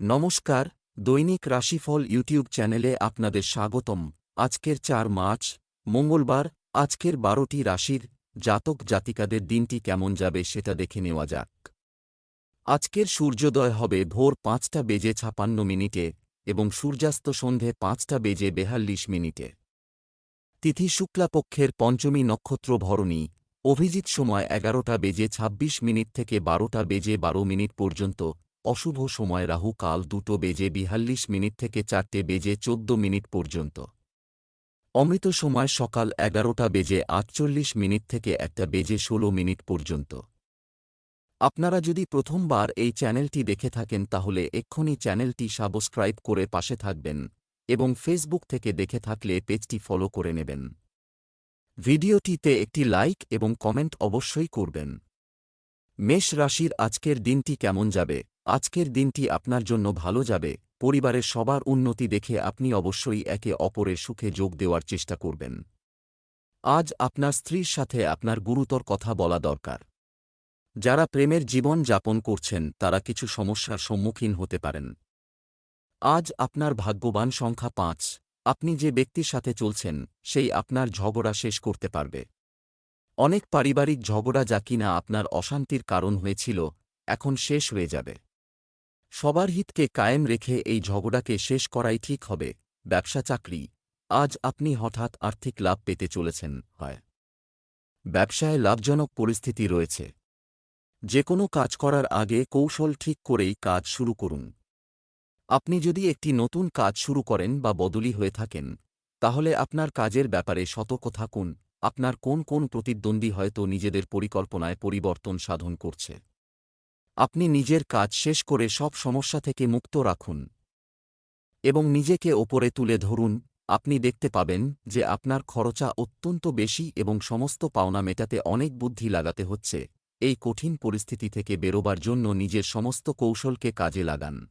নমস্কার, দৈনিক রাশিফল ইউটিউব চ্যানেলে আপনাদের স্বাগতম। আজকের চার মার্চ, মঙ্গলবার, আজকের বারোটি রাশির জাতক জাতিকাদের দিনটি কেমন যাবে সেটা দেখে নেওয়া যাক। আজকের সূর্যোদয় হবে ভোর পাঁচটা বেজে ছাপান্ন মিনিটে এবং সূর্যাস্ত সন্ধে পাঁচটা বেজে বেহাল্লিশ মিনিটে। তিথি শুক্লাপক্ষের পঞ্চমী নক্ষত্র ভরণী, অভিজিৎ সময় এগারোটা বেজে ২৬ মিনিট থেকে বারোটা বেজে বারো মিনিট পর্যন্ত অশুভ সময় রাহু কাল দুটো বেজে বিহাল্লিশ মিনিট থেকে চারটে বেজে চোদ্দ মিনিট পর্যন্ত। অমৃত সময় সকাল এগারোটা বেজে আটচল্লিশ মিনিট থেকে একটা বেজে ষোলো মিনিট পর্যন্ত। আপনারা যদি প্রথমবার এই চ্যানেলটি দেখে থাকেন তাহলে এক্ষুনি চ্যানেলটি সাবস্ক্রাইব করে পাশে থাকবেন এবং ফেসবুক থেকে দেখে থাকলে পেজটি ফলো করে নেবেন। ভিডিওটিতে একটি লাইক এবং কমেন্ট অবশ্যই করবেন। মেষ রাশির আজকের দিনটি কেমন যাবে? আজকের দিনটি আপনার জন্য ভালো যাবে। পরিবারের সবার উন্নতি দেখে আপনি অবশ্যই একে অপরের সুখে যোগ দেওয়ার চেষ্টা করবেন। আজ আপনার স্ত্রীর সাথে আপনার গুরুতর কথা বলা দরকার। যারা প্রেমের জীবন যাপন করছেন, তারা কিছু সমস্যার সম্মুখীন হতে পারেন। আজ আপনার ভাগ্যবান সংখ্যা পাঁচ। আপনি যে ব্যক্তির সাথে চলছেন, সেই আপনার ঝগড়া শেষ করতে পারবে। অনেক পারিবারিক ঝগড়া যা কিনা আপনার অশান্তির কারণ হয়েছিল, এখন শেষ হয়ে যাবে। সবার হিতকে কায়েম রেখে এই ঝগড়াকে শেষ করাই ঠিক হবে, ব্যবসা চাকরি। আজ আপনি হঠাৎ আর্থিক লাভ পেতে চলেছেন, হয়। ব্যবসায় লাভজনক পরিস্থিতি রয়েছে। যে কোনো কাজ করার আগে কৌশল ঠিক করেই কাজ শুরু করুন। আপনি যদি একটি নতুন কাজ শুরু করেন বা বদলি হয়ে থাকেন, তাহলে আপনার কাজের ব্যাপারে সতর্ক থাকুন। আপনার কোন কোন প্রতিদ্বন্দ্বী হয়তো নিজেদের পরিকল্পনায় পরিবর্তন সাধন করছে। আপনি নিজের কাজ শেষ করে সব সমস্যা থেকে মুক্ত রাখুন। এবং নিজেকে ওপরে তুলে ধরুন। আপনি দেখতে পাবেন যে আপনার খরচা অত্যন্ত বেশি এবং সমস্ত পাওনা মেটাতে অনেক বুদ্ধি লাগাতে হচ্ছে। এই কঠিন পরিস্থিতি থেকে বেরোবার জন্য নিজের সমস্ত কৌশলকে কাজে লাগান।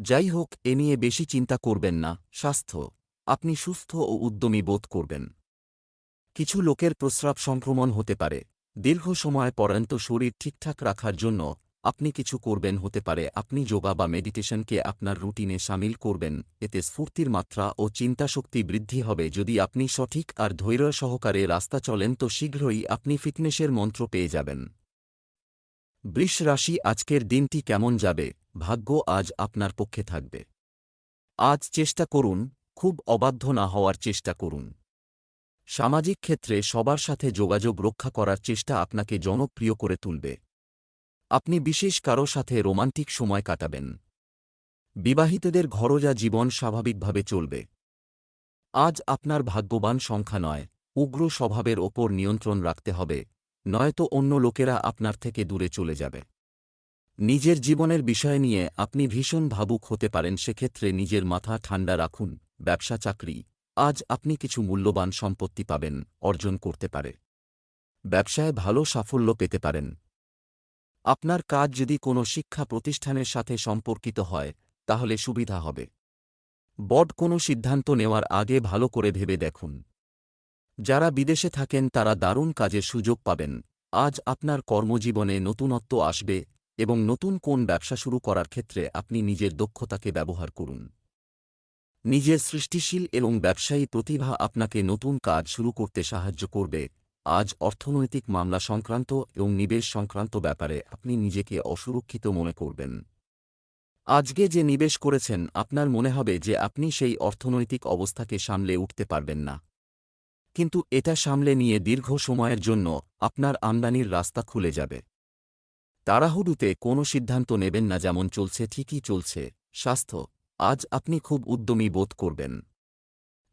যাই হোক, এ নিয়ে বেশি চিন্তা করবেন না। স্বাস্থ্য। আপনি সুস্থ ও উদ্যমী বোধ করবেন। কিছু লোকের প্রস্রাব সংক্রমণ হতে পারে। দীর্ঘ সময় পর্যন্ত শরীর ঠিকঠাক রাখার জন্য আপনি কিছু করবেন হতে পারে আপনি যোগা বা মেডিটেশনকে আপনার রুটিনে সামিল করবেন। এতে স্ফূর্তির মাত্রা ও চিন্তাশক্তি বৃদ্ধি হবে। যদি আপনি সঠিক আর ধৈর্য সহকারে রাস্তা চলেন, তো শীঘ্রই আপনি ফিটনেসের মন্ত্র পেয়ে যাবেন। বৃষ রাশি, আজকের দিনটি কেমন যাবে? ভাগ্য আজ আপনার পক্ষে থাকবে। আজ চেষ্টা করুন, খুব অবাধ্য না হওয়ার চেষ্টা করুন। সামাজিক ক্ষেত্রে সবার সাথে যোগাযোগ রক্ষা করার চেষ্টা আপনাকে জনপ্রিয় করে তুলবে। আপনি বিশেষ কারও সাথে রোমান্টিক সময় কাটাবেন। বিবাহিতদের ঘরোজা জীবন স্বাভাবিকভাবে চলবে। আজ আপনার ভাগ্যবান সংখ্যা নয়, উগ্র স্বভাবের ওপর নিয়ন্ত্রণ রাখতে হবে, নয়তো অন্য লোকেরা আপনার থেকে দূরে চলে যাবে। নিজের জীবনের বিষয় নিয়ে আপনি ভীষণ ভাবুক হতে পারেন, সেক্ষেত্রে নিজের মাথা ঠান্ডা রাখুন, ব্যবসা, চাকরি। আজ আপনি কিছু মূল্যবান সম্পত্তি পাবেন, অর্জন করতে পারে। ব্যবসায় ভালো সাফল্য পেতে পারেন। আপনার কাজ যদি কোনো শিক্ষা প্রতিষ্ঠানের সাথে সম্পর্কিত হয়, তাহলে সুবিধা হবে। বড কোনো সিদ্ধান্ত নেওয়ার আগে ভালো করে ভেবে দেখুন। যারা বিদেশে থাকেন, তারা দারুণ কাজের সুযোগ পাবেন। আজ আপনার কর্মজীবনে নতুনত্ব আসবে এবং নতুন কোন ব্যবসা শুরু করার ক্ষেত্রে আপনি নিজের দক্ষতাকে ব্যবহার করুন। নিজের সৃষ্টিশীল এবং ব্যবসায়ী প্রতিভা আপনাকে নতুন কাজ শুরু করতে সাহায্য করবে। আজ অর্থনৈতিক মামলা সংক্রান্ত এবং নিবেশ সংক্রান্ত ব্যাপারে আপনি নিজেকে অসুরক্ষিত মনে করবেন। আজকে যে নিবেশ করেছেন, আপনার মনে হবে যে আপনি সেই অর্থনৈতিক অবস্থাকে সামলে উঠতে পারবেন না। কিন্তু এটা সামলে নিয়ে দীর্ঘ সময়ের জন্য আপনার আমদানির রাস্তা খুলে যাবে। তাড়াহুড়ুতে কোনো সিদ্ধান্ত নেবেন না যেমন চলছে, ঠিকই চলছে। স্বাস্থ্য আজ আপনি খুব উদ্যমী বোধ করবেন।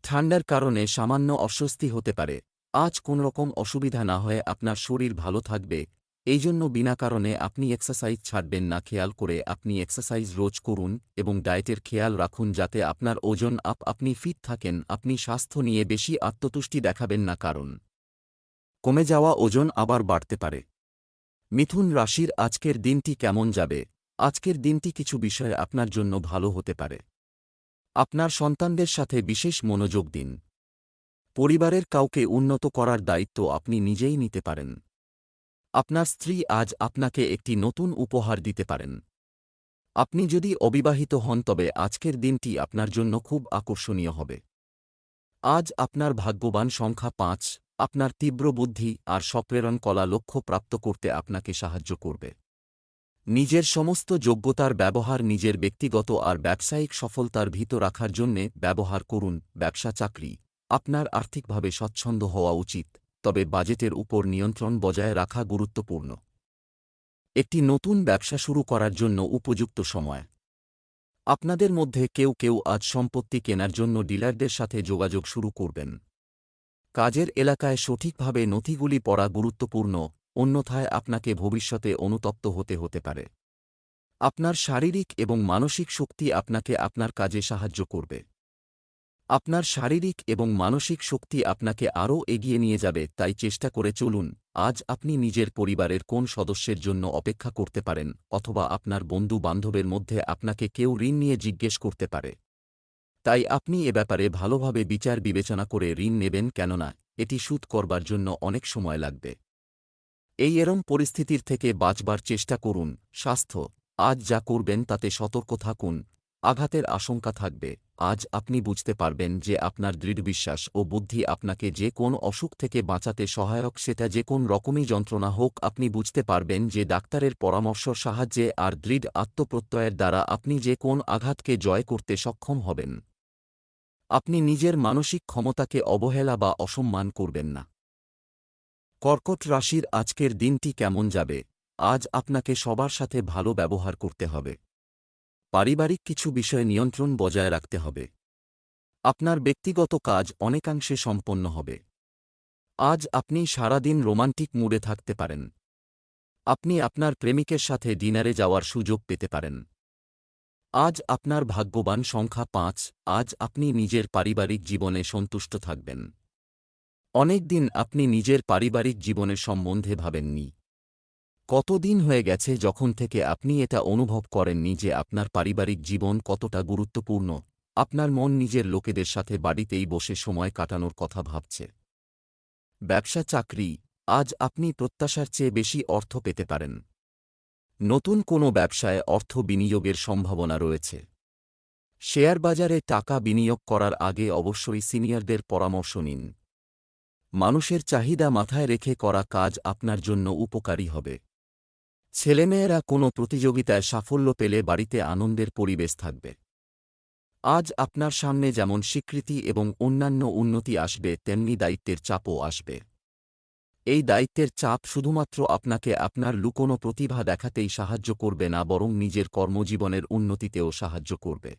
ঠান্ডার কারণে সামান্য অস্বস্তি হতে পারে। আজ কোনোরকম অসুবিধা না হয়ে আপনার শরীর ভালো থাকবে এই জন্য বিনা কারণে আপনি এক্সারসাইজ ছাড়বেন না। খেয়াল করে আপনি এক্সারসাইজ রোজ করুন এবং ডায়েটের খেয়াল রাখুন যাতে আপনার ওজন আপ, আপনি ফিট থাকেন, আপনি স্বাস্থ্য নিয়ে বেশি আত্মতুষ্টি দেখাবেন না কারণ কমে যাওয়া ওজন আবার বাড়তে পারে। মিথুন রাশির আজকের দিনটি কেমন যাবে? আজকের দিনটি কিছু বিষয়ে আপনার জন্য ভালো হতে পারে। আপনার সন্তানদের সাথে বিশেষ মনোযোগ দিন। পরিবারের কাউকে উন্নত করার দায়িত্ব আপনি নিজেই নিতে পারেন। আপনার স্ত্রী আজ আপনাকে একটি নতুন উপহার দিতে পারেন। আপনি যদি অবিবাহিত হন, তবে আজকের দিনটি আপনার জন্য খুব আকর্ষণীয় হবে। আজ আপনার ভাগ্যবান সংখ্যা পাঁচ, আপনার তীব্র বুদ্ধি আর সপ্রেরণ কলা লক্ষ্য প্রাপ্ত করতে আপনাকে সাহায্য করবে। নিজের সমস্ত যোগ্যতার ব্যবহার নিজের ব্যক্তিগত আর ব্যবসায়িক সফলতার ভিত রাখার জন্যে ব্যবহার করুন ব্যবসা চাকরি। আপনার আর্থিকভাবে স্বচ্ছন্দ হওয়া উচিত, তবে বাজেটের উপর নিয়ন্ত্রণ বজায় রাখা গুরুত্বপূর্ণ। একটি নতুন ব্যবসা শুরু করার জন্য উপযুক্ত সময়। আপনাদের মধ্যে কেউ কেউ আজ সম্পত্তি কেনার জন্য ডিলারদের সাথে যোগাযোগ শুরু করবেন। কাজের এলাকায় সঠিকভাবে নথিগুলি পড়া গুরুত্বপূর্ণ অন্যথায় আপনাকে ভবিষ্যতে অনুতপ্ত হতে হতে পারে। আপনার শারীরিক এবং মানসিক শক্তি আপনাকে আপনার কাজে সাহায্য করবে। আপনার শারীরিক এবং মানসিক শক্তি আপনাকে আরও এগিয়ে নিয়ে যাবে, তাই চেষ্টা করে চলুন, আজ আপনি নিজের পরিবারের কোন সদস্যের জন্য অপেক্ষা করতে পারেন, অথবা আপনার বন্ধু বান্ধবের মধ্যে আপনাকে কেউ ঋণ নিয়ে জিজ্ঞেস করতে পারে। তাই আপনি এ ব্যাপারে ভালোভাবে বিচার বিবেচনা করে ঋণ নেবেন, কেননা এটি সুদ করবার জন্য অনেক সময় লাগবে। এই এরম পরিস্থিতির থেকে বাঁচবার চেষ্টা করুন, স্বাস্থ্য। আজ যা করবেন তাতে সতর্ক থাকুন। আঘাতের আশঙ্কা থাকবে। আজ আপনি বুঝতে পারবেন যে আপনার দৃঢ় বিশ্বাস ও বুদ্ধি আপনাকে যে কোন অসুখ থেকে বাঁচাতে সহায়ক সেটা যে কোন রকমই যন্ত্রণা হোক, আপনি বুঝতে পারবেন যে ডাক্তারের পরামর্শ সাহায্যে আর দৃঢ় আত্মপ্রত্যয়ের দ্বারা আপনি যে কোন আঘাতকে জয় করতে সক্ষম হবেন। আপনি নিজের মানসিক ক্ষমতাকে অবহেলা বা অসম্মান করবেন না। কর্কট রাশির আজকের দিনটি কেমন যাবে? আজ আপনাকে সবার সাথে ভালো ব্যবহার করতে হবে। পারিবারিক কিছু বিষয়ে নিয়ন্ত্রণ বজায় রাখতে হবে। আপনার ব্যক্তিগত কাজ অনেকাংশে সম্পন্ন হবে। আজ আপনি সারাদিন রোমান্টিক মুডে থাকতে পারেন। আপনি আপনার প্রেমিকের সাথে ডিনারে যাওয়ার সুযোগ পেতে পারেন। আজ আপনার ভাগ্যবান সংখ্যা পাঁচ, আজ আপনি নিজের পারিবারিক জীবনে সন্তুষ্ট থাকবেন। অনেক দিন আপনি নিজের পারিবারিক জীবনের সম্বন্ধে ভাবেননি। কতদিন হয়ে গেছে যখন থেকে আপনি এটা অনুভব করেননি যে আপনার পারিবারিক জীবন কতটা গুরুত্বপূর্ণ, আপনার মন নিজের লোকেদের সাথে বাড়িতেই বসে সময় কাটানোর কথা ভাবছে। ব্যবসা চাকরি, আজ আপনি প্রত্যাশার চেয়ে বেশি অর্থ পেতে পারেন। নতুন কোনো ব্যবসায় অর্থ বিনিয়োগের সম্ভাবনা রয়েছে। শেয়ার বাজারে টাকা বিনিয়োগ করার আগে অবশ্যই সিনিয়রদের পরামর্শ নিন। মানুষের চাহিদা মাথায় রেখে করা কাজ আপনার জন্য উপকারী হবে। ছেলেমেয়েরা কোনো প্রতিযোগিতায় সাফল্য পেলে বাড়িতে আনন্দের পরিবেশ থাকবে। আজ আপনার সামনে যেমন স্বীকৃতি এবং অন্যান্য উন্নতি আসবে, তেমনি দায়িত্বের চাপও আসবে। এই দায়িত্বের চাপ শুধুমাত্র আপনাকে আপনার লুকোনো প্রতিভা দেখাতেই সাহায্য করবে না, বরং নিজের কর্মজীবনের উন্নতিতেও সাহায্য করবে।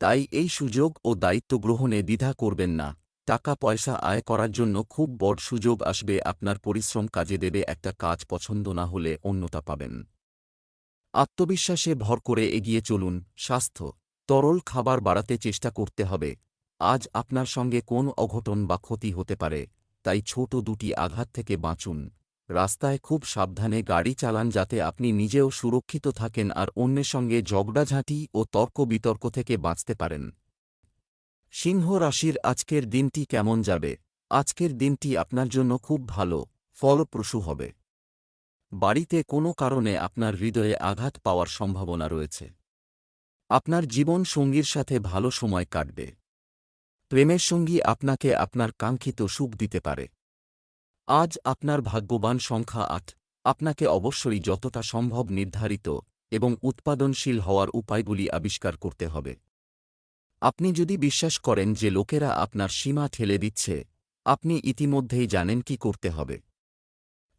তাই এই সুযোগ ও দায়িত্ব গ্রহণে দ্বিধা করবেন না। টাকা পয়সা আয় করার জন্য খুব বড় সুযোগ আসবে, আপনার পরিশ্রম কাজে দেবে, একটা কাজ পছন্দ না হলে অন্যতা পাবেন। আত্মবিশ্বাসে ভর করে এগিয়ে চলুন, স্বাস্থ্য, তরল খাবার বাড়াতে চেষ্টা করতে হবে। আজ আপনার সঙ্গে কোন অঘটন বা ক্ষতি হতে পারে, তাই ছোট দুটি আঘাত থেকে বাঁচুন। রাস্তায় খুব সাবধানে গাড়ি চালান যাতে আপনি নিজেও সুরক্ষিত থাকেন আর অন্যের সঙ্গে ঝগড়াঝাঁটি ও তর্ক বিতর্ক থেকে বাঁচতে পারেন। সিংহ রাশির আজকের দিনটি কেমন যাবে? আজকের দিনটি আপনার জন্য খুব ভালো, ফলপ্রসূ হবে। বাড়িতে কোনো কারণে আপনার হৃদয়ে আঘাত পাওয়ার সম্ভাবনা রয়েছে। আপনার জীবন সঙ্গীর সাথে ভালো সময় কাটবে। প্রেমের সঙ্গী আপনাকে আপনার কাঙ্ক্ষিত সুখ দিতে পারে। আজ আপনার ভাগ্যবান সংখ্যা আট। আপনাকে অবশ্যই যতটা সম্ভব নির্ধারিত এবং উৎপাদনশীল হওয়ার উপায়গুলি আবিষ্কার করতে হবে। আপনি যদি বিশ্বাস করেন যে লোকেরা আপনার সীমা ঠেলে দিচ্ছে, আপনি ইতিমধ্যেই জানেন কি করতে হবে।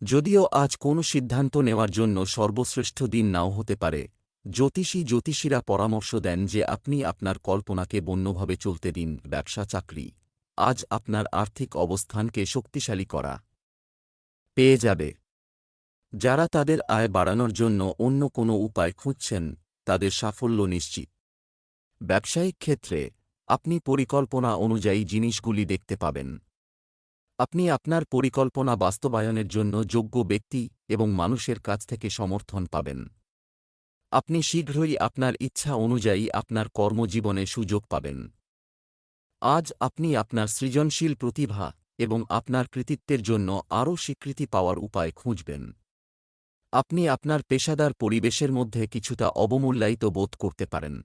যদিও আজ কোনো সিদ্ধান্ত নেওয়ার জন্য সর্বশ্রেষ্ঠ দিন নাও হতে পারে, জ্যোতিষী জ্যোতিষীরা পরামর্শ দেন যে আপনি আপনার কল্পনাকে বন্যভাবে চলতে দিন, ব্যবসা, চাকরি। আজ আপনার আর্থিক অবস্থানকে শক্তিশালী করা পেয়ে যাবে। যারা তাদের আয় বাড়ানোর জন্য অন্য কোনো উপায় খুঁজছেন, তাদের সাফল্য নিশ্চিত। ব্যবসায়িক ক্ষেত্রে আপনি পরিকল্পনা অনুযায়ী জিনিসগুলি দেখতে পাবেন। আপনি আপনার পরিকল্পনা বাস্তবায়নের জন্য যোগ্য ব্যক্তি এবং মানুষের কাছ থেকে সমর্থন পাবেন। আপনি শীঘ্রই আপনার ইচ্ছা অনুযায়ী আপনার কর্মজীবনে সুযোগ পাবেন। আজ আপনি আপনার সৃজনশীল প্রতিভা এবং আপনার কৃতিত্বের জন্য আরও স্বীকৃতি পাওয়ার উপায় খুঁজবেন। আপনি আপনার পেশাদার পরিবেশের মধ্যে কিছুটা অবমূল্যায়িত বোধ করতে পারেন।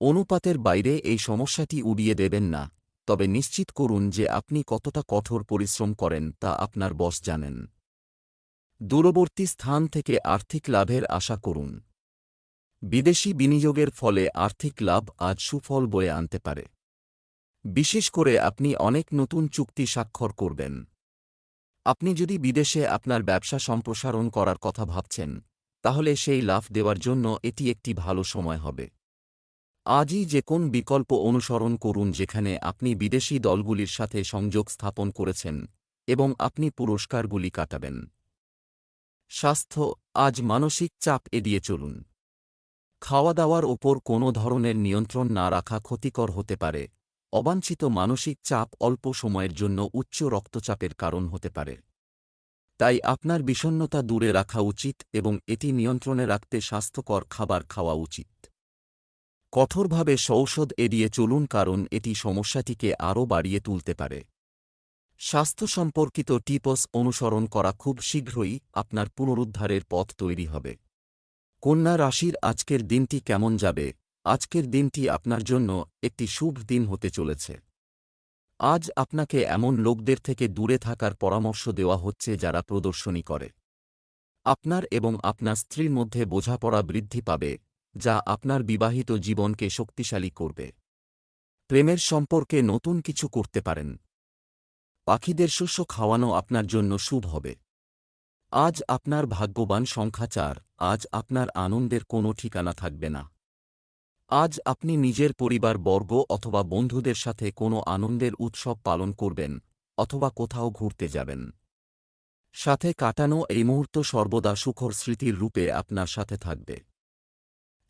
অনুপাতের বাইরে এই সমস্যাটি উড়িয়ে দেবেন না, তবে নিশ্চিত করুন যে আপনি কতটা কঠোর পরিশ্রম করেন তা আপনার বস জানেন। দূরবর্তী স্থান থেকে আর্থিক লাভের আশা করুন। বিদেশি বিনিয়োগের ফলে আর্থিক লাভ আজ সুফল বয়ে আনতে পারে। বিশেষ করে আপনি অনেক নতুন চুক্তি স্বাক্ষর করবেন। আপনি যদি বিদেশে আপনার ব্যবসা সম্প্রসারণ করার কথা ভাবছেন, তাহলে সেই লাভ দেওয়ার জন্য এটি একটি ভালো সময় হবে। আজই যে কোন বিকল্প অনুসরণ করুন যেখানে আপনি বিদেশি দলগুলির সাথে সংযোগ স্থাপন করেছেন এবং আপনি পুরস্কারগুলি কাটাবেন। স্বাস্থ্য, আজ মানসিক চাপ এড়িয়ে চলুন। খাওয়া দাওয়ার ওপর কোনো ধরনের নিয়ন্ত্রণ না রাখা ক্ষতিকর হতে পারে। অবাঞ্ছিত মানসিক চাপ অল্প সময়ের জন্য উচ্চ রক্তচাপের কারণ হতে পারে। তাই আপনার বিষণ্নতা দূরে রাখা উচিত এবং এটি নিয়ন্ত্রণে রাখতে স্বাস্থ্যকর খাবার খাওয়া উচিত। কঠোরভাবে সৌষধ এড়িয়ে চলুন কারণ এটি সমস্যাটিকে আরও বাড়িয়ে তুলতে পারে। স্বাস্থ্য সম্পর্কিত টিপস অনুসরণ করা খুব শীঘ্রই আপনার পুনরুদ্ধারের পথ তৈরি হবে। কন্যা রাশির আজকের দিনটি কেমন যাবে? আজকের দিনটি আপনার জন্য একটি শুভ দিন হতে চলেছে। আজ আপনাকে এমন লোকদের থেকে দূরে থাকার পরামর্শ দেওয়া হচ্ছে যারা প্রদর্শনী করে। আপনার এবং আপনার স্ত্রীর মধ্যে বোঝাপড়া বৃদ্ধি পাবে যা আপনার বিবাহিত জীবনকে শক্তিশালী করবে। প্রেমের সম্পর্কে নতুন কিছু করতে পারেন। পাখিদের শস্য খাওয়ানো আপনার জন্য শুভ হবে। আজ আপনার ভাগ্যবান সংখ্যা চার, আজ আপনার আনন্দের কোনো ঠিকানা থাকবে না। আজ আপনি নিজের পরিবার, বর্গ অথবা বন্ধুদের সাথে কোনো আনন্দের উৎসব পালন করবেন অথবা কোথাও ঘুরতে যাবেন। সাথে কাটানো এই মুহূর্ত সর্বদা সুখর স্মৃতির রূপে আপনার সাথে থাকবে।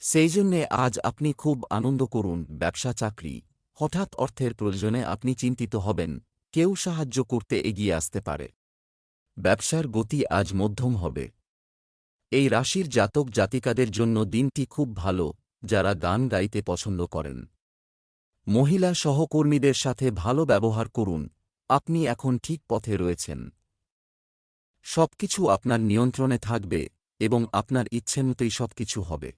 সেই জন্যে আজ আপনি খুব আনন্দ করুন, ব্যবসা, চাকরি। হঠাৎ অর্থের প্রয়োজনে আপনি চিন্তিত হবেন, কেউ সাহায্য করতে এগিয়ে আসতে পারে। ব্যবসার গতি আজ মধ্যম হবে। এই রাশির জাতক জাতিকাদের জন্য দিনটি খুব ভালো, যারা গান গাইতে পছন্দ করেন। মহিলা সহকর্মীদের সাথে ভালো ব্যবহার করুন, আপনি এখন ঠিক পথে রয়েছেন। সবকিছু আপনার নিয়ন্ত্রণে থাকবে এবং আপনার ইচ্ছেমতোই সবকিছু হবে।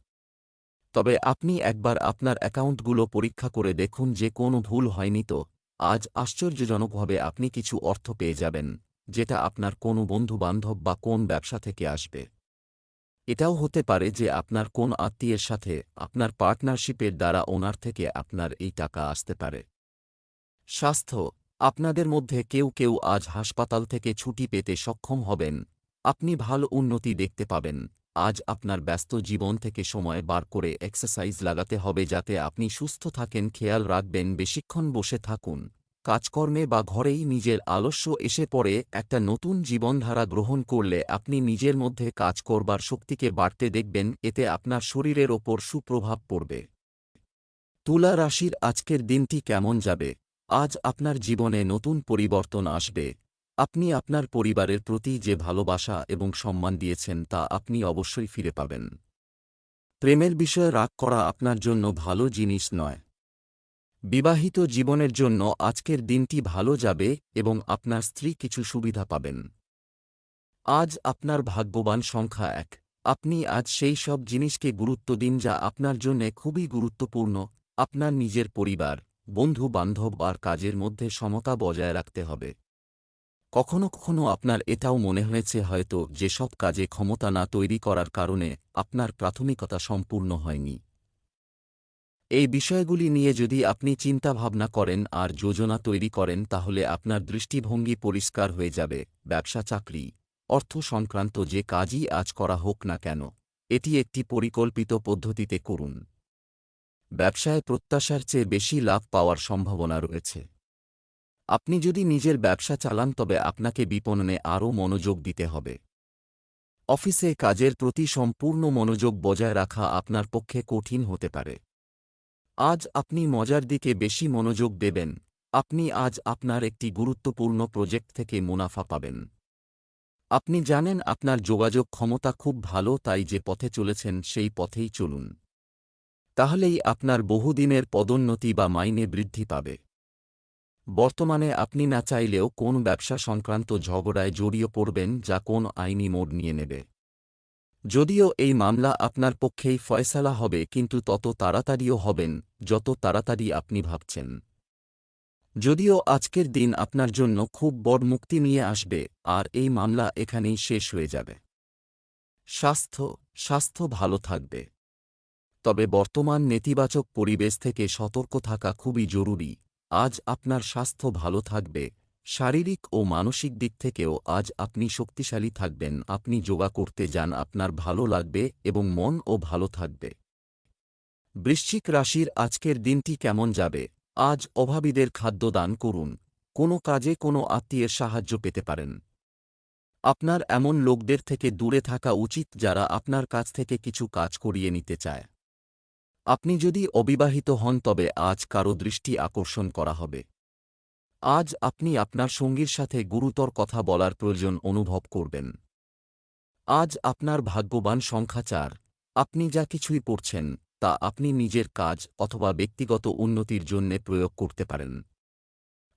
তবে আপনি একবার আপনার অ্যাকাউন্টগুলো পরীক্ষা করে দেখুন যে কোনো ভুল হয়নি তো। আজ আশ্চর্যজনকভাবে আপনি কিছু অর্থ পেয়ে যাবেন, যেটা আপনার কোনো বন্ধুবান্ধব বা কোন ব্যবসা থেকে আসবে। এটাও হতে পারে যে আপনার কোন আত্মীয়ের সাথে আপনার পার্টনারশিপের দ্বারা ওনার থেকে আপনার এই টাকা আসতে পারে। স্বাস্থ্য, আপনাদের মধ্যে কেউ কেউ আজ হাসপাতাল থেকে ছুটি পেতে সক্ষম হবেন, আপনি ভালো উন্নতি দেখতে পাবেন। আজ আপনার ব্যস্ত জীবন থেকে সময় বার করে এক্সারসাইজ লাগাতে হবে যাতে আপনি সুস্থ থাকেন, খেয়াল রাখবেন, বেশিক্ষণ বসে থাকুন। কাজকর্মে বা ঘরেই নিজের আলস্য এসে পড়ে, একটা নতুন জীবনধারা গ্রহণ করলে আপনি নিজের মধ্যে কাজ করবার শক্তিকে বাড়তে দেখবেন, এতে আপনার শরীরের ওপর সুপ্রভাব পড়বে। তুলা রাশির আজকের দিনটি কেমন যাবে? আজ আপনার জীবনে নতুন পরিবর্তন আসবে। আপনি আপনার পরিবারের প্রতি যে ভালোবাসা এবং সম্মান দিয়েছেন তা আপনি অবশ্যই ফিরে পাবেন। প্রেমের বিষয়ে রাগ করা আপনার জন্য ভালো জিনিস নয়। বিবাহিত জীবনের জন্য আজকের দিনটি ভালো যাবে এবং আপনার স্ত্রী কিছু সুবিধা পাবেন। আজ আপনার ভাগ্যবান সংখ্যা এক। আপনি আজ সেই সব জিনিসকে গুরুত্ব দিন যা আপনার জন্যে খুবই গুরুত্বপূর্ণ। আপনার নিজের পরিবার বন্ধু বান্ধব আর কাজের মধ্যে সমতা বজায় রাখতে হবে। কখনো কখনো আপনার এটাও মনে হয়েছে হয়তো যেসব কাজে ক্ষমতা না তৈরি করার কারণে আপনার প্রাথমিকতা সম্পূর্ণ হয়নি। এই বিষয়গুলি নিয়ে যদি আপনি চিন্তাভাবনা করেন আর যোজনা তৈরি করেন তাহলে আপনার দৃষ্টিভঙ্গি পরিষ্কার হয়ে যাবে। ব্যবসা, চাকরি, অর্থ সংক্রান্ত যে কাজই আজ করা হোক না কেন, এটি একটি পরিকল্পিত পদ্ধতিতে করুন। ব্যবসায় প্রত্যাশার চেয়ে বেশি লাভ পাওয়ার সম্ভাবনা রয়েছে। আপনি যদি নিজের ব্যবসা চালান, তবে আপনাকে বিপণনে আরও মনোযোগ দিতে হবে। অফিসে কাজের প্রতি সম্পূর্ণ মনোযোগ বজায় রাখা আপনার পক্ষে কঠিন হতে পারে। আজ আপনি মজার দিকে বেশি মনোযোগ দেবেন। আপনি আজ আপনার একটি গুরুত্বপূর্ণ প্রজেক্ট থেকে মুনাফা পাবেন। আপনি জানেন আপনার যোগাযোগ ক্ষমতা খুব ভালো, তাই যে পথে চলেছেন, সেই পথেই চলুন। তাহলেই আপনার বহুদিনের পদোন্নতি বা মাইনে বৃদ্ধি পাবে। বর্তমানে আপনি না চাইলেও কোন ব্যবসা সংক্রান্ত ঝগড়ায় জড়িয়ে পড়বেন যা কোন আইনি মোড় নিয়ে নেবে। যদিও এই মামলা আপনার পক্ষেই ফয়সালা হবে, কিন্তু তত তাড়াতাড়িও হবেন, যত তাড়াতাড়ি আপনি ভাবছেন। যদিও আজকের দিন আপনার জন্য খুব বড় মুক্তি নিয়ে আসবে, আর এই মামলা এখানেই শেষ হয়ে যাবে। স্বাস্থ্য স্বাস্থ্য ভালো থাকবে। তবে বর্তমান নেতিবাচক পরিবেশ থেকে সতর্ক থাকা খুবই জরুরি। আজ আপনার স্বাস্থ্য ভালো থাকবে, শারীরিক ও মানসিক দিক থেকেও আজ আপনি শক্তিশালী থাকবেন, আপনি যোগা করতে যান, আপনার ভালো লাগবে এবং মন ও ভালো থাকবে। বৃশ্চিক রাশির আজকের দিনটি কেমন যাবে? আজ অভাবীদের খাদ্য দান করুন, কোনো কাজে কোনো আত্মীয়ের সাহায্য পেতে পারেন। আপনার এমন লোকদের থেকে দূরে থাকা উচিত যারা আপনার কাছ থেকে কিছু কাজ করিয়ে নিতে চায়। আপনি যদি অবিবাহিত হন, তবে আজ কারও দৃষ্টি আকর্ষণ করা হবে। আজ আপনি আপনার সঙ্গীর সাথে গুরুতর কথা বলার প্রয়োজন অনুভব করবেন। আজ আপনার ভাগ্যবান সংখ্যা চার। আপনি যা কিছুই পড়ছেন তা আপনি নিজের কাজ অথবা ব্যক্তিগত উন্নতির জন্যে প্রয়োগ করতে পারেন।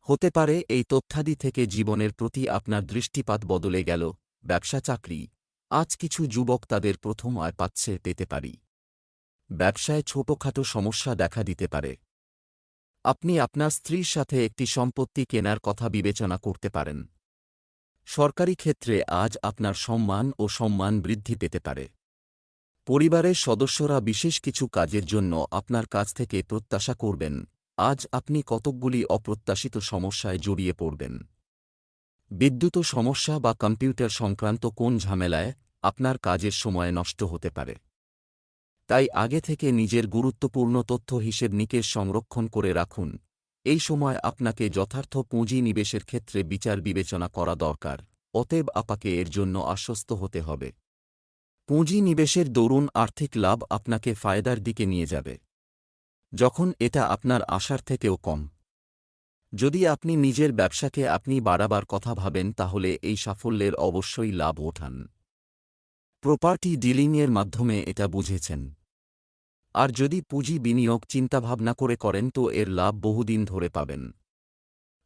হতে পারে এই তথ্যাদি থেকে জীবনের প্রতি আপনার দৃষ্টিপাত বদলে গেল, ব্যবসা চাকরি। আজ কিছু যুবক তাদের প্রথম আয় পাচ্ছে পেতে পারি। ব্যবসায় ছোটখাটো সমস্যা দেখা দিতে পারে। আপনি আপনার স্ত্রীর সাথে একটি সম্পত্তি কেনার কথা বিবেচনা করতে পারেন। সরকারি ক্ষেত্রে আজ আপনার সম্মান ও সম্মান বৃদ্ধি পেতে পারে। পরিবারের সদস্যরা বিশেষ কিছু কাজের জন্য আপনার কাছ থেকে প্রত্যাশা করবেন, আজ আপনি কতকগুলি অপ্রত্যাশিত সমস্যায় জড়িয়ে পড়বেন। বিদ্যুৎ সমস্যা বা কম্পিউটার সংক্রান্ত কোন ঝামেলায় আপনার কাজের সময় নষ্ট হতে পারে? তাই আগে থেকে নিজের গুরুত্বপূর্ণ তথ্য হিসেব নিকেশ সংরক্ষণ করে রাখুন। এই সময় আপনাকে যথার্থ পুঁজি নিবেশের ক্ষেত্রে বিচার বিবেচনা করা দরকার। অতএব আপাকে এর জন্য আশ্বস্ত হতে হবে। পুঁজি নিবেশের দরুন আর্থিক লাভ আপনাকে ফায়দার দিকে নিয়ে যাবে। যখন এটা আপনার আশার থেকেও কম। যদি আপনি নিজের ব্যবসাকে আপনি বাড়াবার কথা ভাবেন, তাহলে এই সাফল্যের অবশ্যই লাভ ওঠান। প্রপার্টি ডিলিংয়ের মাধ্যমে এটা বুঝেছেন। আর যদি পুঁজি বিনিয়োগ চিন্তাভাবনা করে করেন তো এর লাভ বহুদিন ধরে পাবেন।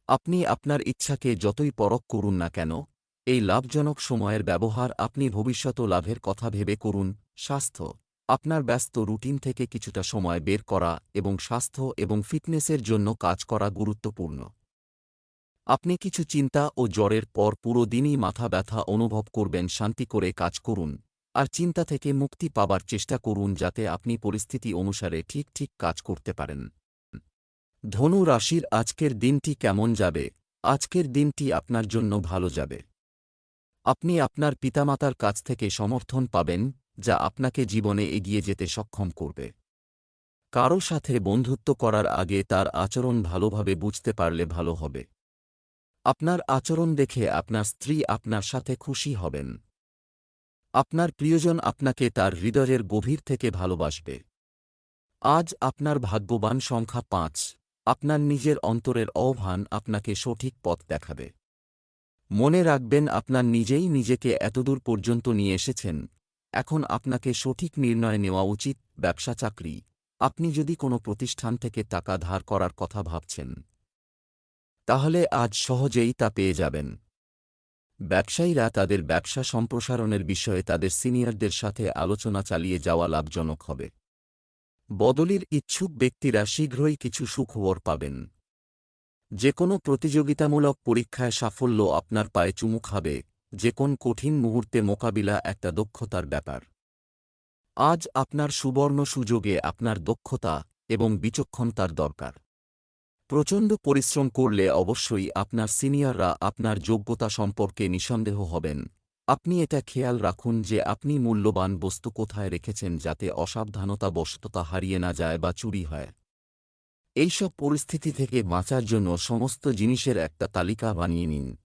আপনি আপনার ইচ্ছাকে যতই পরখ করুন না কেন, এই লাভজনক সময়ের ব্যবহার আপনি ভবিষ্যত লাভের কথা ভেবে করুন, স্বাস্থ্য, আপনার ব্যস্ত রুটিন থেকে কিছুটা সময় বের করা এবং স্বাস্থ্য এবং ফিটনেসের জন্য কাজ করা গুরুত্বপূর্ণ। আপনি কিছু চিন্তা ও জ্বরের পর পুরো দিনই মাথা ব্যথা অনুভব করবেন, শান্তি করে কাজ করুন। আর চিন্তা থেকে মুক্তি পাবার চেষ্টা করুন যাতে আপনি পরিস্থিতি অনুসারে ঠিক ঠিক কাজ করতে পারেন। ধনু রাশির আজকের দিনটি কেমন যাবে? আজকের দিনটি আপনার জন্য ভালো যাবে। আপনি আপনার পিতামাতার কাছ থেকে সমর্থন পাবেন, যা আপনাকে জীবনে এগিয়ে যেতে সক্ষম করবে। কারও সাথে বন্ধুত্ব করার আগে তার আচরণ ভালোভাবে বুঝতে পারলে ভালো হবে। আপনার আচরণ দেখে আপনার স্ত্রী আপনার সাথে খুশি হবেন। আপনার প্রিয়জন আপনাকে তার হৃদয়ের গভীর থেকে ভালোবাসবে। আজ আপনার ভাগ্যবান সংখ্যা পাঁচ। আপনার নিজের অন্তরের অভান আপনাকে সঠিক পথ দেখাবে। মনে রাখবেন আপনার নিজেই নিজেকে এতদূর পর্যন্ত নিয়ে এসেছেন। এখন আপনাকে সঠিক নির্ণয় নেওয়া উচিত ব্যবসা চাকরি। আপনি যদি কোনো প্রতিষ্ঠান থেকে টাকা ধার করার কথা ভাবছেন, তাহলে আজ সহজেই তা পেয়ে যাবেন। ব্যবসায়ীরা তাদের ব্যবসা সম্প্রসারণের বিষয়ে তাদের সিনিয়রদের সাথে আলোচনা চালিয়ে যাওয়া লাভজনক হবে। বদলির ইচ্ছুক ব্যক্তিরা শীঘ্রই কিছু সুখবর পাবেন। যে কোনো প্রতিযোগিতামূলক পরীক্ষায় সাফল্য আপনার পায়ে চুমু খাবে যে কোন কঠিন মুহূর্তে মোকাবিলা একটা দক্ষতার ব্যাপার। আজ আপনার সুবর্ণ সুযোগে আপনার দক্ষতা এবং বিচক্ষণতার দরকার। প্রচণ্ড পরিশ্রম করলে অবশ্যই আপনার সিনিয়ররা আপনার যোগ্যতা সম্পর্কে নিঃসন্দেহ হবেন। আপনি এটা খেয়াল রাখুন যে আপনি মূল্যবান বস্তু কোথায় রেখেছেন যাতে অসাবধানতা বশততা হারিয়ে না যায় বা চুরি হয়। এইসব পরিস্থিতি থেকে বাঁচার জন্য সমস্ত জিনিসের একটা তালিকা বানিয়ে নিন।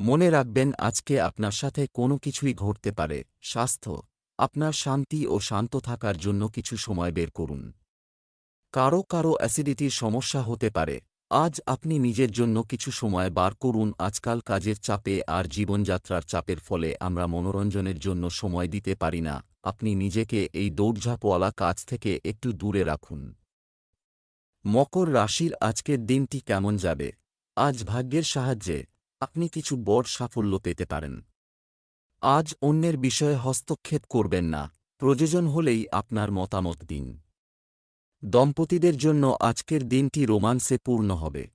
মনে রাখবেন আজকে আপনার সাথে কোনো কিছুই ঘটতে পারে। স্বাস্থ্য, আপনার শান্তি ও শান্ত থাকার জন্য কিছু সময় বের করুন। কারও কারও অ্যাসিডিটির সমস্যা হতে পারে। আজ আপনি নিজের জন্য কিছু সময় বার করুন। আজকাল কাজের চাপে আর জীবনযাত্রার চাপের ফলে আমরা মনোরঞ্জনের জন্য সময় দিতে পারি না। আপনি নিজেকে এই দৌড়ঝাঁপওয়ালা কাজ থেকে একটু দূরে রাখুন। মকর রাশির আজকের দিনটি কেমন যাবে? আজ ভাগ্যের সাহায্যে আপনি কিছু বড় সাফল্য পেতে পারেন। আজ অন্যের বিষয়ে হস্তক্ষেপ করবেন না। প্রয়োজন হলেই আপনার মতামত দিন। দম্পতিদের জন্য আজকের দিনটি রোমান্সে পূর্ণ হবে।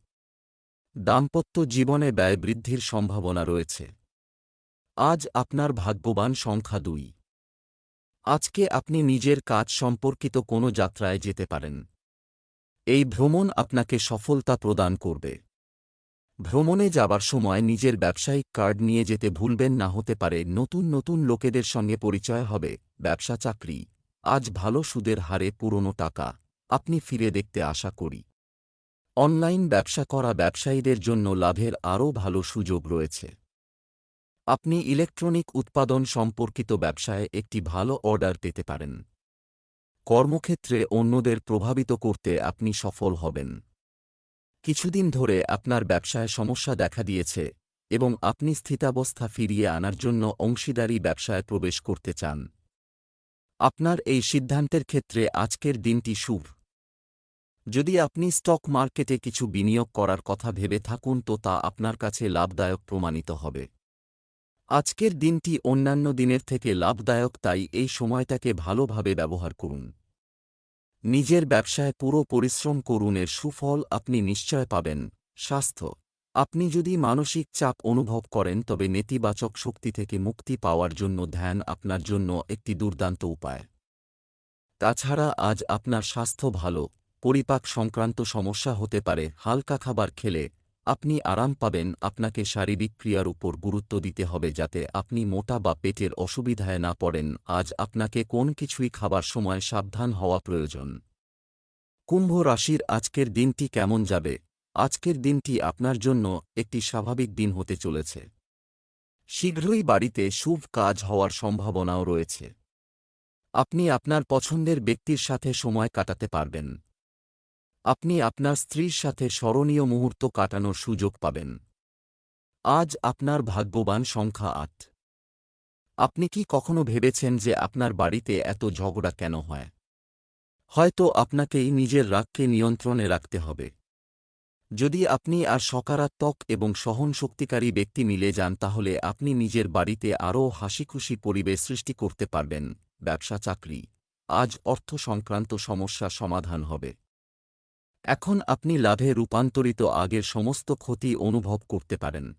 দাম্পত্য জীবনে ব্যয় বৃদ্ধির সম্ভাবনা রয়েছে। আজ আপনার ভাগ্যবান সংখ্যা দুই। আজকে আপনি নিজের কাজ সম্পর্কিত কোনো যাত্রায় যেতে পারেন। এই ভ্রমণ আপনাকে সফলতা প্রদান করবে। ভ্রমণে যাবার সময় নিজের ব্যবসায়িক কার্ড নিয়ে যেতে ভুলবেন না হতে পারে, নতুন নতুন লোকেদের সঙ্গে পরিচয় হবে, ব্যবসা চাকরি। আজ ভালো সুদের হারে পুরনো টাকা। আপনি ফিরে দেখতে আশা করি। অনলাইন ব্যবসা করা ব্যবসায়ীদের জন্য লাভের আরও ভালো সুযোগ রয়েছে। আপনি ইলেকট্রনিক উৎপাদন সম্পর্কিত ব্যবসায় একটি ভালো অর্ডার পেতে পারেন। কর্মক্ষেত্রে অন্যদের প্রভাবিত করতে আপনি সফল হবেন। কিছুদিন ধরে আপনার ব্যবসায় সমস্যা দেখা দিয়েছে এবং আপনি স্থিতাবস্থা ফিরিয়ে আনার জন্য অংশীদারি ব্যবসায় প্রবেশ করতে চান। আপনার এই সিদ্ধান্তের ক্ষেত্রে আজকের দিনটি শুভ। যদি আপনি স্টক মার্কেটে কিছু বিনিয়োগ করার কথা ভেবে থাকুন তো তা আপনার কাছে লাভদায়ক প্রমাণিত হবে। আজকের দিনটি অন্যান্য দিনের থেকে লাভদায়ক, তাই এই সময়টাকে ভালোভাবে ব্যবহার করুন। নিজের ব্যবসায় পুরো পরিশ্রম করুন, এর সুফল আপনি নিশ্চয় পাবেন। স্বাস্থ্য আপনি যদি মানসিক চাপ অনুভব করেন, তবে নেতিবাচক শক্তি থেকে মুক্তি পাওয়ার জন্য ধ্যান আপনার জন্য একটি দুর্দান্ত উপায়। তাছাড়া, আজ আপনার স্বাস্থ্য ভালো, পরিপাক সংক্রান্ত সমস্যা হতে পারে, হালকা খাবার খেলে আপনি আরাম পাবেন, আপনাকে শারীরিক ক্রিয়ার উপর গুরুত্ব দিতে হবে যাতে আপনি মোটা বা পেটের অসুবিধায় না পড়েন। আজ আপনাকে কোন কিছুই খাবার সময় সাবধান হওয়া প্রয়োজন। কুম্ভ রাশির আজকের দিনটি কেমন যাবে? আজকের দিনটি আপনার জন্য একটি স্বাভাবিক দিন হতে চলেছে। শীঘ্রই বাড়িতে শুভ কাজ হওয়ার সম্ভাবনাও রয়েছে। আপনি আপনার পছন্দের ব্যক্তির সাথে সময় কাটাতে পারবেন। আপনি আপনার স্ত্রীর সাথে স্মরণীয় মুহূর্ত কাটানোর সুযোগ পাবেন। আজ আপনার ভাগ্যবান সংখ্যা আট। আপনি কি কখনো ভেবেছেন যে আপনার বাড়িতে এত ঝগড়া কেন হয়? হয়তো আপনাকেই নিজের রাগকে নিয়ন্ত্রণে রাখতে হবে। যদি আপনি আর সকারাত্মক এবং সহনশক্তিকারী ব্যক্তি মিলে যান তাহলে আপনি নিজের বাড়িতে আরও হাসিখুশি পরিবেশ সৃষ্টি করতে পারবেন, ব্যবসা, চাকরি। আজ অর্থ সংক্রান্ত সমস্যা সমাধান হবে। এখন আপনি লাভে রূপান্তরিত আগের সমস্ত ক্ষতি অনুভব করতে পারেন।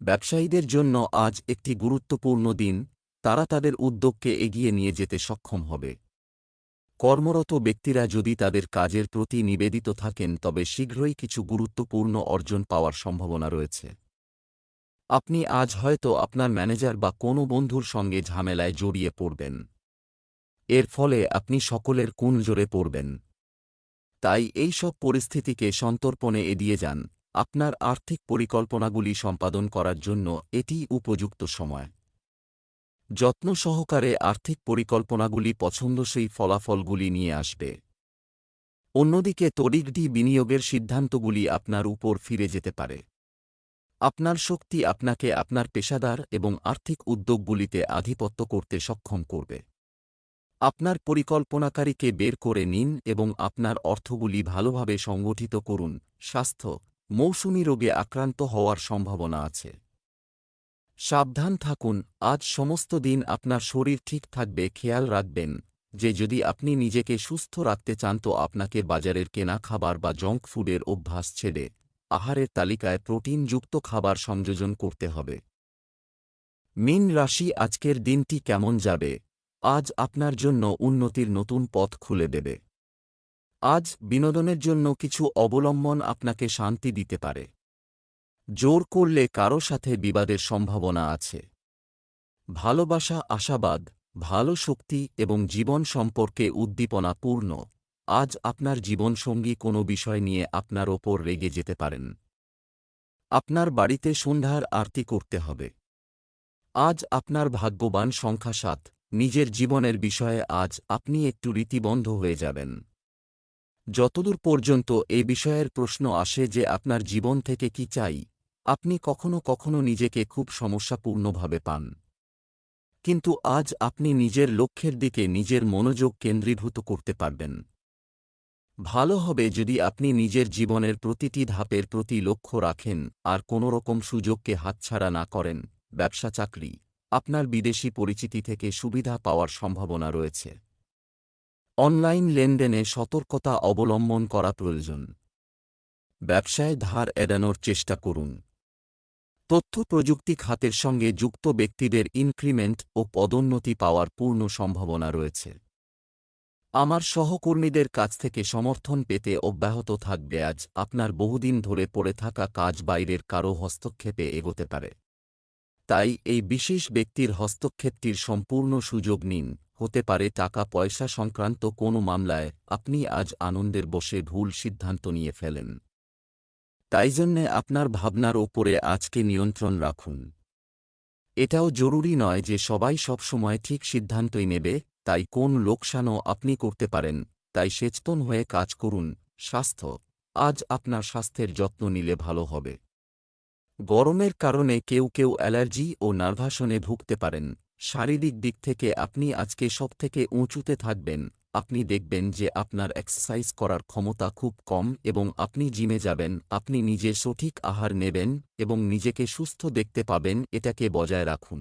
ব্যবসায়ীদের জন্য আজ একটি গুরুত্বপূর্ণ দিন, তারা তাদের উদ্যোগকে এগিয়ে নিয়ে যেতে সক্ষম হবে। কর্মরত ব্যক্তিরা যদি তাদের কাজের প্রতি নিবেদিত থাকেন, তবে শীঘ্রই কিছু গুরুত্বপূর্ণ অর্জন পাওয়ার সম্ভাবনা রয়েছে। আপনি আজ হয়তো আপনার ম্যানেজার বা কোনো বন্ধুর সঙ্গে ঝামেলায় জড়িয়ে পড়বেন। এর ফলে আপনি সকলের কোন জোরে পড়বেন। তাই এই সব পরিস্থিতিকে সন্তর্পণে এড়িয়ে যান। আপনার আর্থিক পরিকল্পনাগুলি সম্পাদন করার জন্য এটি উপযুক্ত সময়। যত্ন সহকারে আর্থিক পরিকল্পনাগুলি পছন্দসই ফলাফলগুলি নিয়ে আসবে। অন্যদিকে তড়িগডি বিনিয়োগের সিদ্ধান্তগুলি আপনার উপর ফিরে যেতে পারে। আপনার শক্তি আপনাকে আপনার পেশাদার এবং আর্থিক উদ্যোগগুলিতে আধিপত্য করতে সক্ষম করবে। আপনার পরিকল্পনাকারীকে বের করে নিন এবং আপনার অর্থগুলি ভালোভাবে সংগঠিত করুন। স্বাস্থ্য, মৌসুমি রোগে আক্রান্ত হওয়ার সম্ভাবনা আছে। সাবধান থাকুন, আজ সমস্ত দিন আপনার শরীর ঠিক থাকবে, খেয়াল রাখবেন। যে যদি আপনি নিজেকে সুস্থ রাখতে চান তো আপনাকে বাজারের কেনা খাবার বা জঙ্ক ফুডের অভ্যাস ছেড়ে আহারের তালিকায় প্রোটিনযুক্ত খাবার সংযোজন করতে হবে। মিন রাশি, আজকের দিনটি কেমন যাবে? আজ আপনার জন্য উন্নতির নতুন পথ খুলে দেবে। আজ বিনোদনের জন্য কিছু অবলম্বন আপনাকে শান্তি দিতে পারে। জোর করলে কারও সাথে বিবাদের সম্ভাবনা আছে। ভালোবাসা আশাবাদ, ভালো শক্তি এবং জীবন সম্পর্কে উদ্দীপনা পূর্ণ আজ আপনার জীবনসঙ্গী কোনো বিষয় নিয়ে আপনার ওপর রেগে যেতে পারেন। আপনার বাড়িতে সন্ধ্যার আরতি করতে হবে। আজ আপনার ভাগ্যবান সংখ্যা সাত। নিজের জীবনের বিষয়ে আজ আপনি একটু রীতিবন্ধ হয়ে যাবেন। যতদূর পর্যন্ত এ বিষয়ের প্রশ্ন আসে যে আপনার জীবন থেকে কি চাই আপনি কখনো কখনো নিজেকে খুব সমস্যাপূর্ণভাবে পান। কিন্তু আজ আপনি নিজের লক্ষ্যের দিকে নিজের মনোযোগ কেন্দ্রীভূত করতে পারবেন। ভালো হবে যদি আপনি নিজের জীবনের প্রতিটি ধাপের প্রতি লক্ষ্য রাখেন আর কোনোরকম সুযোগকে হাতছাড়া না করেন। ব্যবসা, চাকরি, আপনার বিদেশি পরিচিতি থেকে সুবিধা পাওয়ার সম্ভাবনা রয়েছে। অনলাইন লেনদেনে সতর্কতা অবলম্বন করা প্রয়োজন। ব্যবসায় ধার এড়ানোর চেষ্টা করুন। তথ্য প্রযুক্তি খাতের সঙ্গে যুক্ত ব্যক্তিদের ইনক্রিমেন্ট ও পদোন্নতি পাওয়ার পূর্ণ সম্ভাবনা রয়েছে। আমার সহকর্মীদের কাছ থেকে সমর্থন পেতে অব্যাহত থাকবে আজ। আপনার বহুদিন ধরে পড়ে থাকা কাজ বাইরের কারও হস্তক্ষেপে এগোতে পারে। তাই এই বিশেষ ব্যক্তির হস্তক্ষেপটির সম্পূর্ণ সুযোগ নিন। হতে পারে টাকা পয়সা সংক্রান্ত কোনো মামলায় আপনি আজ আনন্দের বসে ভুল সিদ্ধান্ত নিয়ে ফেলেন। তাই জন্যে আপনার ভাবনার ওপরে আজকে নিয়ন্ত্রণ রাখুন। এটাও জরুরি নয় যে সবাই সব সময় ঠিক সিদ্ধান্তই নেবে, তাই কোন লোকসানও আপনি করতে পারেন, তাই সচেতন হয়ে কাজ করুন, স্বাস্থ্য, আজ আপনার স্বাস্থ্যের যত্ন নিলে ভালো হবে। গরমের কারণে কেউ কেউ অ্যালার্জি ও নার্ভাসনে ভুগতে পারেন, শারীরিক দিক থেকে আপনি আজকে সবথেকে উঁচুতে থাকবেন। আপনি দেখবেন যে আপনার এক্সারসাইজ করার ক্ষমতা খুব কম এবং আপনি জিমে যাবেন, আপনি নিজে সঠিক আহার নেবেন এবং নিজেকে সুস্থ দেখতে পাবেন, এটাকে বজায় রাখুন।